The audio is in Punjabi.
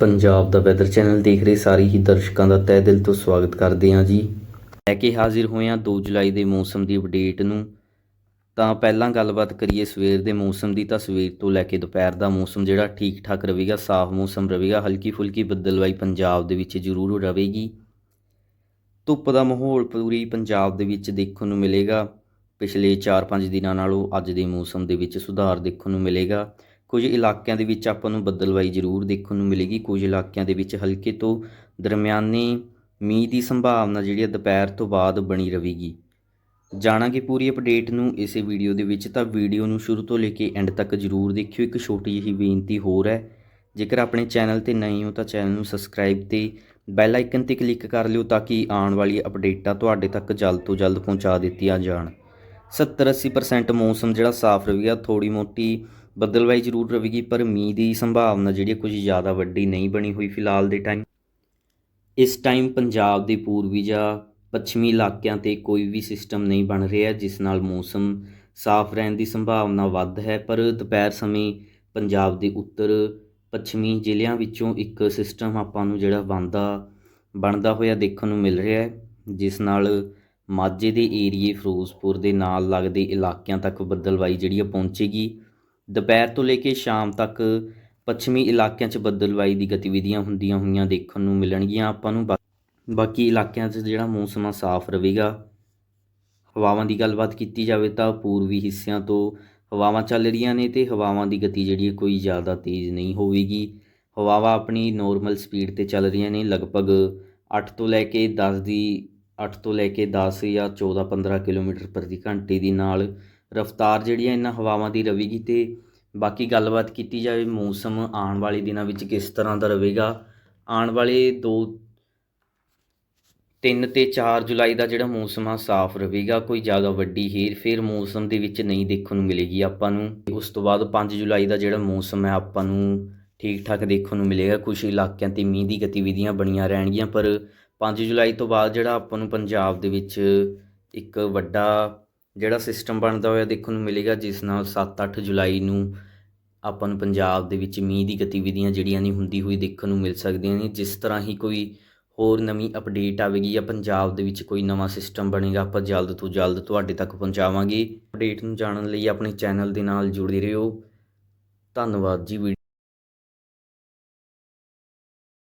ਪੰਜਾਬ ਦਾ ਵੈਦਰ ਚੈਨਲ ਦੇਖ ਰਹੇ ਸਾਰੇ ਹੀ ਦਰਸ਼ਕਾਂ ਦਾ ਤਹਿ ਦਿਲ ਤੋਂ ਸਵਾਗਤ ਕਰਦੇ ਹਾਂ ਜੀ। ਲੈ ਕੇ ਹਾਜ਼ਰ ਹੋਏ ਹਾਂ 2 ਜੁਲਾਈ ਦੇ ਮੌਸਮ ਦੀ ਅਪਡੇਟ ਨੂੰ। ਤਾਂ ਪਹਿਲਾਂ ਗੱਲਬਾਤ ਕਰੀਏ ਸਵੇਰ ਦੇ ਮੌਸਮ ਦੀ, ਤਾਂ ਸਵੇਰ ਤੋਂ ਲੈ ਕੇ ਦੁਪਹਿਰ ਦਾ ਮੌਸਮ ਜਿਹੜਾ ਠੀਕ ਠਾਕ ਰਹੇਗਾ, ਸਾਫ਼ ਮੌਸਮ ਰਹੇਗਾ ਹਲਕੀ ਫੁਲਕੀ ਬੱਦਲਵਾਈ ਪੰਜਾਬ ਦੇ ਵਿੱਚ ਜ਼ਰੂਰ ਰਹੇਗੀ। ਧੁੱਪ ਦਾ ਮਾਹੌਲ ਪੂਰੀ ਪੰਜਾਬ ਦੇ ਵਿੱਚ ਦੇਖਣ ਨੂੰ ਮਿਲੇਗਾ। ਪਿਛਲੇ 4-5 ਦਿਨਾਂ ਨਾਲੋਂ ਅੱਜ ਦੇ ਮੌਸਮ ਦੇ ਵਿੱਚ ਸੁਧਾਰ ਦੇਖਣ ਨੂੰ ਮਿਲੇਗਾ। ਕੁਝ ਇਲਾਕਿਆਂ ਦੇ ਵਿੱਚ ਆਪਾਂ ਨੂੰ ਬੱਦਲਵਾਈ ਜ਼ਰੂਰ ਦੇਖਣ ਨੂੰ ਮਿਲੇਗੀ। ਕੁਝ ਇਲਾਕਿਆਂ ਦੇ ਵਿੱਚ ਹਲਕੇ ਤੋਂ ਦਰਮਿਆਨੇ ਮੀਂਹ ਦੀ ਸੰਭਾਵਨਾ ਜਿਹੜੀ ਹੈ ਦੁਪਹਿਰ ਤੋਂ ਬਾਅਦ ਬਣੀ ਰਹੇਗੀ। ਜਾਣਾਂਗੇ ਪੂਰੀ ਅਪਡੇਟ ਨੂੰ ਇਸੇ ਵੀਡੀਓ ਦੇ ਵਿੱਚ। ਤਾਂ ਵੀਡੀਓ ਨੂੰ ਸ਼ੁਰੂ ਤੋਂ ਲੈ ਕੇ ਐਂਡ ਤੱਕ ਜ਼ਰੂਰ ਦੇਖਿਓ। ਇੱਕ ਛੋਟੀ ਜਿਹੀ ਬੇਨਤੀ ਹੋਰ ਹੈ, ਜੇਕਰ ਆਪਣੇ ਚੈਨਲ ਤੇ ਨਵੇਂ ਹੋ ਤਾਂ ਚੈਨਲ ਨੂੰ ਸਬਸਕ੍ਰਾਈਬ ਤੇ ਬੈਲ ਆਈਕਨ ਤੇ ਕਲਿੱਕ ਕਰ ਲਿਓ ਤਾਂ ਕਿ ਆਉਣ ਵਾਲੀ ਅਪਡੇਟਾਂ ਤੁਹਾਡੇ ਤੱਕ ਜਲਦ ਤੋਂ ਜਲਦ ਪਹੁੰਚਾ ਦਿੱਤੀਆਂ ਜਾਣ। 70-80% ਮੌਸਮ ਜਿਹੜਾ ਸਾਫ਼ ਰਹੇਗਾ ਥੋੜੀ ਮੋਟੀ ਬੱਦਲਵਾਈ ਜ਼ਰੂਰ ਰਹੇਗੀ ਪਰ ਮੀਂਹ ਦੀ ਸੰਭਾਵਨਾ ਜਿਹੜੀ ਕੁਝ ਜ਼ਿਆਦਾ ਵੱਡੀ ਨਹੀਂ ਬਣੀ ਹੋਈ ਫਿਲਹਾਲ ਦੇ ਟਾਈਮ ਇਸ ਟਾਈਮ ਪੰਜਾਬ ਦੇ ਪੂਰਬੀ ਜਾਂ ਪੱਛਮੀ ਇਲਾਕਿਆਂ ਤੇ ਕੋਈ ਵੀ ਸਿਸਟਮ ਨਹੀਂ ਬਣ ਰਿਹਾ, ਜਿਸ ਨਾਲ ਮੌਸਮ ਸਾਫ਼ ਰਹਿਣ ਦੀ ਸੰਭਾਵਨਾ ਵੱਧ ਹੈ। ਪਰ ਦੁਪਹਿਰ ਸਮੇਂ ਪੰਜਾਬ ਦੇ ਉੱਤਰ ਪੱਛਮੀ ਜ਼ਿਲ੍ਹਿਆਂ ਵਿੱਚੋਂ ਇੱਕ ਸਿਸਟਮ ਆਪਾਂ ਨੂੰ ਜਿਹੜਾ ਬਣਦਾ ਬਣਦਾ ਹੋਇਆ ਦੇਖਣ ਨੂੰ ਮਿਲ ਰਿਹਾ ਹੈ, ਜਿਸ ਨਾਲ ਮਾਝੇ ਦੇ ਏਰੀਏ, ਫਿਰੋਜ਼ਪੁਰ ਦੇ ਨਾਲ ਲੱਗਦੇ ਇਲਾਕਿਆਂ ਤੱਕ ਬੱਦਲਵਾਈ ਜਿਹੜੀ ਆ ਪਹੁੰਚੇਗੀ। ਦੁਪਹਿਰ ਤੋਂ ਲੈ ਕੇ ਸ਼ਾਮ ਤੱਕ ਪੱਛਮੀ ਇਲਾਕਿਆਂ 'ਚ ਬੱਦਲਵਾਈ ਦੀ ਗਤੀਵਿਧੀਆਂ ਹੁੰਦੀਆਂ ਹੋਈਆਂ ਦੇਖਣ ਨੂੰ ਮਿਲਣਗੀਆਂ। ਆਪਾਂ ਨੂੰ ਬਾਕੀ ਇਲਾਕਿਆਂ 'ਚ ਜਿਹੜਾ ਮੌਸਮ ਆ, ਸਾਫ਼ ਰਹੇਗਾ। ਹਵਾਵਾਂ ਦੀ ਗੱਲਬਾਤ ਕੀਤੀ ਜਾਵੇ ਤਾਂ ਪੂਰਬੀ ਹਿੱਸਿਆਂ ਤੋਂ ਹਵਾਵਾਂ ਚੱਲ ਰਹੀਆਂ ਨੇ ਤੇ ਹਵਾਵਾਂ ਦੀ ਗਤੀ ਜਿਹੜੀ ਹੈ ਕੋਈ ਜ਼ਿਆਦਾ ਤੇਜ਼ ਨਹੀਂ ਹੋਵੇਗੀ। ਹਵਾਵਾਂ ਆਪਣੀ ਨੋਰਮਲ ਸਪੀਡ ਤੇ ਚੱਲ ਰਹੀਆਂ ਨੇ, ਲਗਭਗ 8 ਤੋਂ ਲੈ ਕੇ 10 ਦੀ 8 ਤੋਂ ਲੈ ਕੇ 10 ਜਾਂ 14 15 ਕਿਲੋਮੀਟਰ ਪ੍ਰਤੀ ਘੰਟੇ ਦੀ ਨਾਲ ਰਫ਼ਤਾਰ ਜਿਹੜੀ ਹੈ ਇਹਨਾਂ ਹਵਾਵਾਂ ਦੀ ਰਹੇਗੀ ਤੇ ਬਾਕੀ ਗੱਲਬਾਤ ਕੀਤੀ ਜਾਵੇ, ਮੌਸਮ ਆਉਣ ਵਾਲੇ ਦਿਨਾਂ ਵਿੱਚ ਕਿਸ ਤਰ੍ਹਾਂ ਦਾ ਰਹੇਗਾ? ਆਉਣ ਵਾਲੇ 2 3 ਤੇ 4 ਜੁਲਾਈ ਦਾ ਜਿਹੜਾ ਮੌਸਮ ਆ, ਸਾਫ਼ ਰਹੇਗਾ, ਕੋਈ ਜ਼ਿਆਦਾ ਵੱਡੀ ਹੀਰ ਫੇਰ ਮੌਸਮ ਦੇ ਵਿੱਚ ਨਹੀਂ ਦੇਖਣ ਨੂੰ ਮਿਲੇਗੀ ਆਪਾਂ ਨੂੰ। ਉਸ ਤੋਂ ਬਾਅਦ 5 ਜੁਲਾਈ ਦਾ ਜਿਹੜਾ ਮੌਸਮ ਹੈ, ਆਪਾਂ ਨੂੰ ਠੀਕ ਠਾਕ ਦੇਖਣ ਨੂੰ ਮਿਲੇਗਾ ਕੁਝ ਇਲਾਕਿਆਂ ਤੇ ਮੀਂਹ ਦੀ ਗਤੀਵਿਧੀਆਂ ਬਣੀਆਂ ਰਹਿਣਗੀਆਂ, ਪਰ 5 ਜੁਲਾਈ ਤੋਂ ਬਾਅਦ ਜਿਹੜਾ ਆਪਾਂ ਨੂੰ ਪੰਜਾਬ ਦੇ ਵਿੱਚ ਇੱਕ ਵੱਡਾ ਜਿਹੜਾ ਸਿਸਟਮ ਬਣਦਾ ਹੋਇਆ ਦੇਖਣ ਨੂੰ ਮਿਲੇਗਾ, ਜਿਸ ਨਾਲ 7-8 ਜੁਲਾਈ ਨੂੰ ਆਪਾਂ ਨੂੰ ਪੰਜਾਬ ਦੇ ਵਿੱਚ ਮੀਂਹ ਦੀ ਗਤੀਵਿਧੀਆਂ ਜਿਹੜੀਆਂ ਨਹੀਂ ਹੁੰਦੀ ਹੋਈ ਦੇਖਣ ਨੂੰ ਮਿਲ ਸਕਦੀਆਂ ਨੇ। ਜਿਸ ਤਰ੍ਹਾਂ ਹੀ ਕੋਈ ਹੋਰ ਨਵੀਂ ਅਪਡੇਟ ਆਵੇਗੀ ਜਾਂ ਪੰਜਾਬ ਦੇ ਵਿੱਚ ਕੋਈ ਨਵਾਂ ਸਿਸਟਮ ਬਣੇਗਾ, ਆਪਾਂ ਜਲਦ ਤੋਂ ਜਲਦ ਤੁਹਾਡੇ ਤੱਕ ਪਹੁੰਚਾਵਾਂਗੇ। ਅਪਡੇਟ ਨੂੰ ਜਾਣਨ ਲਈ ਆਪਣੇ ਚੈਨਲ ਦੇ ਨਾਲ ਜੁੜੇ ਰਹੋ। ਧੰਨਵਾਦ ਜੀ ਵੀਡੀਓ